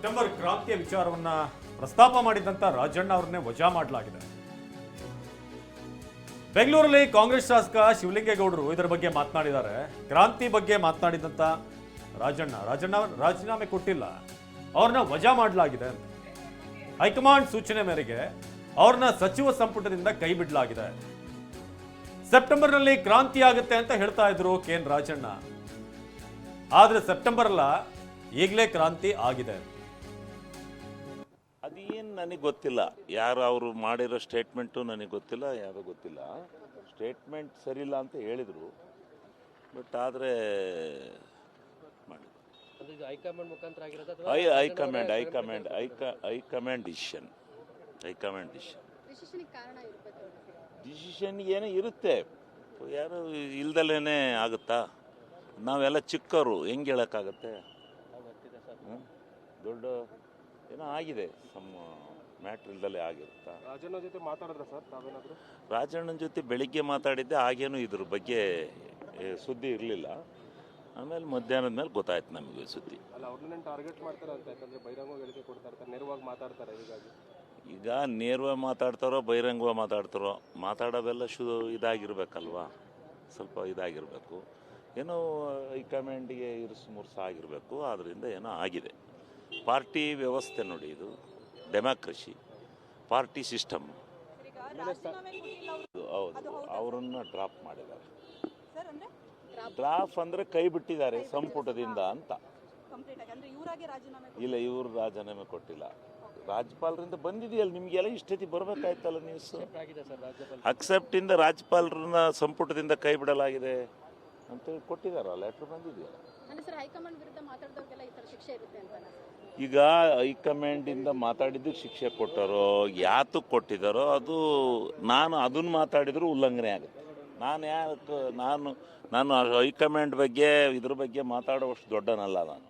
September ಕ್ರಾಂತಿಯ ವಿಚಾರವನ್ನ ಪ್ರಸ್ತಾಪ ಮಾಡಿದಂತ ರಾಜಣ್ಣ ಅವ್ರನ್ನೇ ವಜಾ ಮಾಡಲಾಗಿದೆ. ಬೆಂಗಳೂರಲ್ಲಿ ಕಾಂಗ್ರೆಸ್ ಶಾಸಕ ಶಿವಲಿಂಗೇಗೌಡರು ಇದರ ಬಗ್ಗೆ ಮಾತನಾಡಿದ್ದಾರೆ. ಕ್ರಾಂತಿ ಬಗ್ಗೆ ಮಾತನಾಡಿದಂತ ರಾಜಣ್ಣ ರಾಜಣ್ಣ ರಾಜೀನಾಮೆ ಕೊಟ್ಟಿಲ್ಲ. ಅವ್ರನ್ನ ವಜಾ ಮಾಡಲಾಗಿದೆ ಹೈಕಮಾಂಡ್ ಸೂಚನೆ ಮೇರೆಗೆ ಅವ್ರನ್ನ ಸಚಿವ ಸಂಪುಟದಿಂದ ಕೈ ಬಿಡಲಾಗಿದೆ. ಸೆಪ್ಟೆಂಬರ್ನಲ್ಲಿ ಕ್ರಾಂತಿ ಆಗುತ್ತೆ ಅಂತ ಹೇಳ್ತಾ ಇದ್ರು ಕೆ ಎನ್ ರಾಜಣ್ಣ. ಆದರೆ ಸೆಪ್ಟೆಂಬರ್ ಅಲ್ಲ ಈಗಲೇ ಕ್ರಾಂತಿ ಆಗಿದೆ ನನಗೆ ಗೊತ್ತಿಲ್ಲ. ಯಾರು ಅವರು ಮಾಡಿರೋ ಸ್ಟೇಟ್ಮೆಂಟು ನನಗೆ ಗೊತ್ತಿಲ್ಲ ಯಾರು ಗೊತ್ತಿಲ್ಲ. ಸ್ಟೇಟ್ಮೆಂಟ್ ಸರಿಯಿಲ್ಲ ಅಂತ ಹೇಳಿದರು. ಬಟ್ ಆದರೆ ಐ ಐ ಇದು ಐ ಮುಖಾಂತರ ಐ ಅಥವಾ ಐ high command high command ಹೈಕ high command decision high command decision. Decision ಏನೋ ಇರುತ್ತೆ. ಯಾರು ಇಲ್ದಲೇ ಆಗುತ್ತಾ? ನಾವೆಲ್ಲ ಚಿಕ್ಕವರು ಹೆಂಗೆ ಹೇಳೋಕ್ಕಾಗತ್ತೆ? ದೊಡ್ಡ ಏನೋ ಆಗಿದೆ. ಸಮ ಮ್ಯಾಟ್ರ್ ಆಗಿರುತ್ತೆ ಆಗಿರುತ್ತಾ? ರಾಜಣ್ಣ ಜೊತೆ ಮಾತಾಡಿದ್ರ ಸರ್ ತಾವೇನಾದ್ರು? ರಾಜಣ್ಣನ ಜೊತೆ ಬೆಳಿಗ್ಗೆ ಮಾತಾಡಿದ್ದೆ ಆಗೇನು ಇದ್ರ ಬಗ್ಗೆ ಏ, ಸುದ್ದಿ ಇರಲಿಲ್ಲ. ಆಮೇಲೆ ಮಧ್ಯಾಹ್ನದ ಮೇಲೆ ಗೊತ್ತಾಯ್ತು ನಮಗೆ ಸುದ್ದಿ. ಅಲ್ಲ ಅವ್ರನ್ನ ಟಾರ್ಗೆಟ್ ಮಾಡ್ತಾರೆ ಅಂತ ಯಾಕಂದ್ರೆ ಬಹಿರಂಗ ಹೇಳಿಕೆ ಕೊಡ್ತಾ ಇರ್ತಾರೆ ನೇರವಾಗಿ ಮಾತಾಡ್ತಾರೆ ಹೀಗಾಗಿ. ಈಗ ನೇರವಾಗಿ ಮಾತಾಡ್ತಾರೋ ಬಹಿರಂಗವಾಗಿ ಮಾತಾಡ್ತಾರೋ ಮಾತಾಡೋವೆಲ್ಲ ಶು ಇದಾಗಿರ್ಬೇಕಲ್ವಾ? ಸ್ವಲ್ಪ ಇದಾಗಿರಬೇಕು. ಏನೋ ಹೈಕಮಾಂಡಿಗೆ ಇರಿಸು ಮುರ್ಸ ಆಗಿರಬೇಕು ಆದ್ದರಿಂದ ಏನೋ ಆಗಿದೆ. ಪಾರ್ಟಿ ವ್ಯವಸ್ಥೆ ನೋಡಿ ಇದು, ಡೆಮಾಕ್ರಸಿ, ಪಾರ್ಟಿ ಸಿಸ್ಟಮ್. ಹೌದು, ಅವರನ್ನು ಡ್ರಾಪ್ ಮಾಡಿದ್ದಾರೆ. ಡ್ರಾಪ್ ಅಂದರೆ ಕೈ ಬಿಟ್ಟಿದ್ದಾರೆ ಸಂಪುಟದಿಂದ ಅಂತ. ಇಲ್ಲ, ಇವರು ರಾಜೀನಾಮೆ ಕೊಟ್ಟಿಲ್ಲ. ರಾಜ್ಯಪಾಲರಿಂದ ಬಂದಿದೆಯಲ್ಲ, ನಿಮಗೆಲ್ಲ ಇಷ್ಟೊತ್ತಿ ಬರಬೇಕಾಯ್ತಲ್ಲ ನ್ಯೂಸ್ ಅಕ್ಸೆಪ್ಟ್ ಅಕ್ಸೆಪ್ಟಿಂದ ರಾಜ್ಯಪಾಲರನ್ನ ಸಂಪುಟದಿಂದ ಕೈ ಬಿಡಲಾಗಿದೆ ಅಂತೇಳಿ ಕೊಟ್ಟಿದ್ದಾರ ಲೆಟ್ರ್ ಬಂದಿದೆಯಲ್ಲ. ಈಗ ಹೈಕಮಾಂಡಿಂದ ಮಾತಾಡಿದ್ದಕ್ಕೆ ಶಿಕ್ಷೆ ಕೊಟ್ಟರೋ ಯಾತಕ್ಕೆ ಕೊಟ್ಟಿದ್ದಾರೋ ಅದು ನಾನು ಅದನ್ನ ಮಾತಾಡಿದ್ರು ಉಲ್ಲಂಘನೆ ಆಗುತ್ತೆ. ನಾನು ಯಾಕೆ, ನಾನು ನಾನು ಹೈಕಮಾಂಡ್ ಬಗ್ಗೆ, ಇದ್ರ ಬಗ್ಗೆ ಮಾತಾಡೋವಷ್ಟು ದೊಡ್ಡನಲ್ಲ ನಾನು.